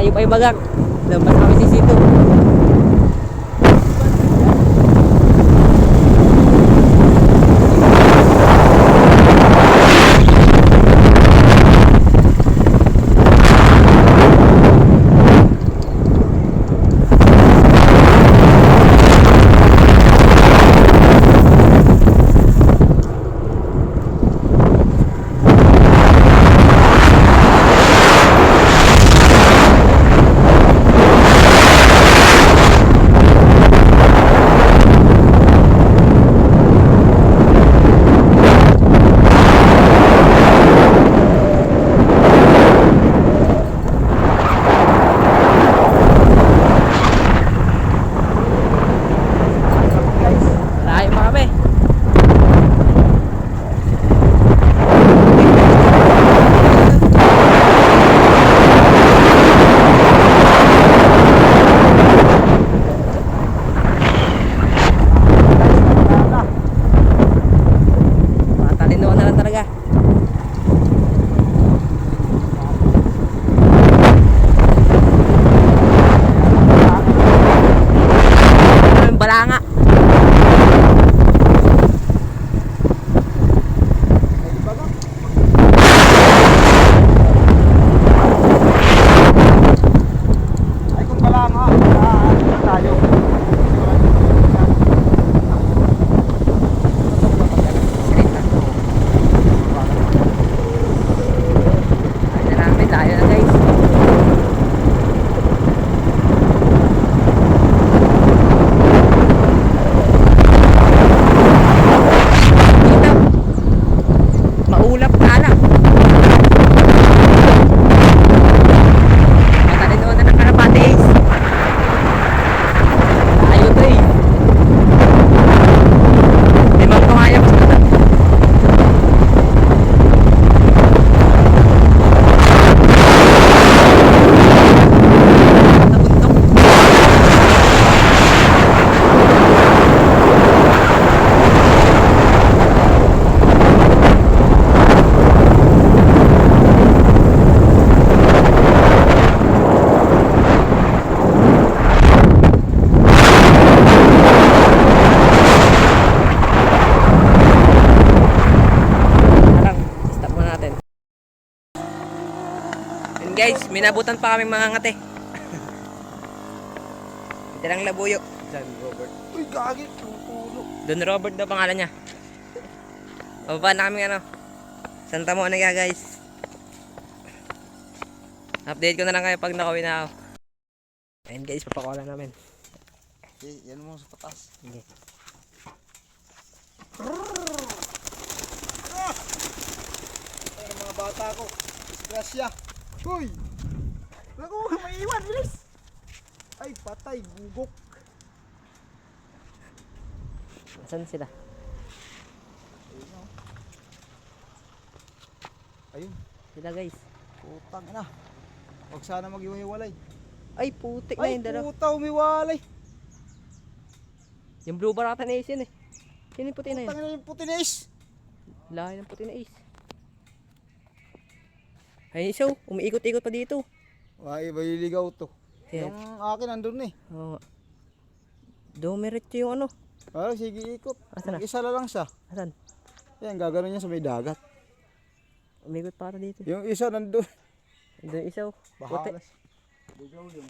Malayo pa yung bagang. Lampas kami si Sito. Guys, minabutan pa kami mga ngate. Ito lang labuyo. John Robert. Uy, gagi. Don Robert daw pangalan niya. Bababa na kami ano. Santa Mona nga guys. Update ko na lang kayo pag nakawin na ako. Ayun guys, papakuha namin. Okay, yan mo sa patas. Sige. Ay, ang mga bata ko. Disgrasya. Uy! Naku, may iwan, bilis! Ay, patay, gugok. Saan sila? Ayun, oh. Ayun, Sila guys. putang ina. Huwag sana mag-iwalay. Ay, putik na Ay, yung dalawa. puta, umiwalay. Yung blue barata na ace yun eh. Sino yung puti na yun? Putang ina yung putinis. Lahi ng puti na ace. Ay, so, umiikot-ikot pa dito. Ay, maliligaw to. Kaya, Yung akin nandun eh. oo. Dumiretso yung ano. Parang sige ikot. Asan na? Isa na lang siya. Asan? Yan, gagano niya sa may dagat. Umikot para dito. Yung isa nandun. Doon isa oh. Bahalas. Ligaw yun.